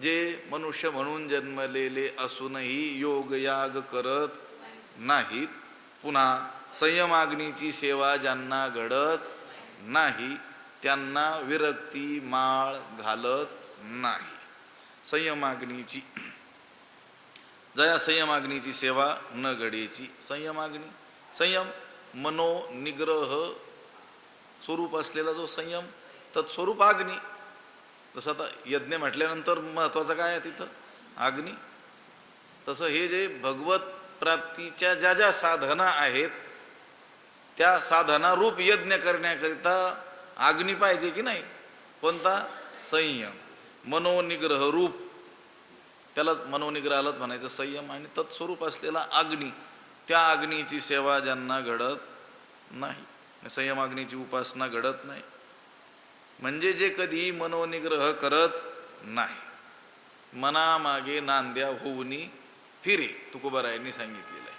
जे मनुष्य म्हणून जन्मलेले असूनही योग याग करत नाहीत पुन्हा संयमाग्नीची सेवा ज्यांना घडत नाही त्यांना विरक्ती माळ घालत नाही. संयमाग्नीची जया संयमाग्नीची सेवा न घडेची संयमाग्नी संयम मनोनिग्रह स्वरूप असलेला जो संयम तत्स्वरूपाग्नी जसं आता यज्ञ म्हटल्यानंतर महत्वाचं काय आहे तिथं? अग्नी. तसं हे जे भगवत प्राप्तीच्या ज्या ज्या साधना आहेत त्या साधना रूप यज्ञ करण्याकरिता अग्नी पाहिजे की नाही? कोणता? संयम. मनोनिग्रह रूप. त्याला मनोनिग्रहालाच म्हणायचं संयम आणि तत्स्वरूप असलेला अग्नी. त्या अग्नीची सेवा ज्यांना घडत नाही. संयम अग्नीची उपासना घडत नाही. म्हणजे जे कधी मनोनिग्रह करत नाही. मनामागे नांद्या होऊनी फिरे तुकोबरायांनी सांगितलेलं आहे.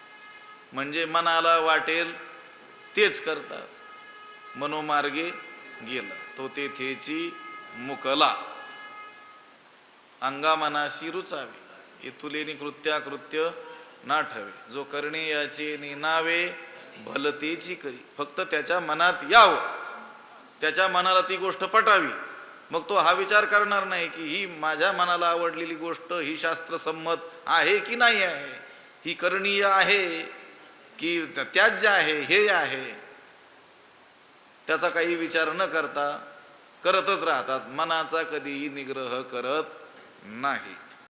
म्हणजे मनाला वाटेल तेच करतात. मनोमार्गे गेला तो तेथेची मुकला. अंगामनाशी रुचावे इथुलेनी कृत्याकृत्य ना ठवे. जो करणे याचे नावे भलतेची करी. फक्त त्याच्या मनात यावं. त्याच्या मनाला ती गोष्ट पटावी. मग तो हा विचार करणार नाही की ही माझ्या मनाला आवडलेली गोष्ट ही शास्त्रसंमत आहे की नाही आहे? ही करणीय आहे की त्याज्य आहे हे आहे? त्याचा काही विचार न करता करतच राहतात. मनाचा कधीही निग्रह करत नाही.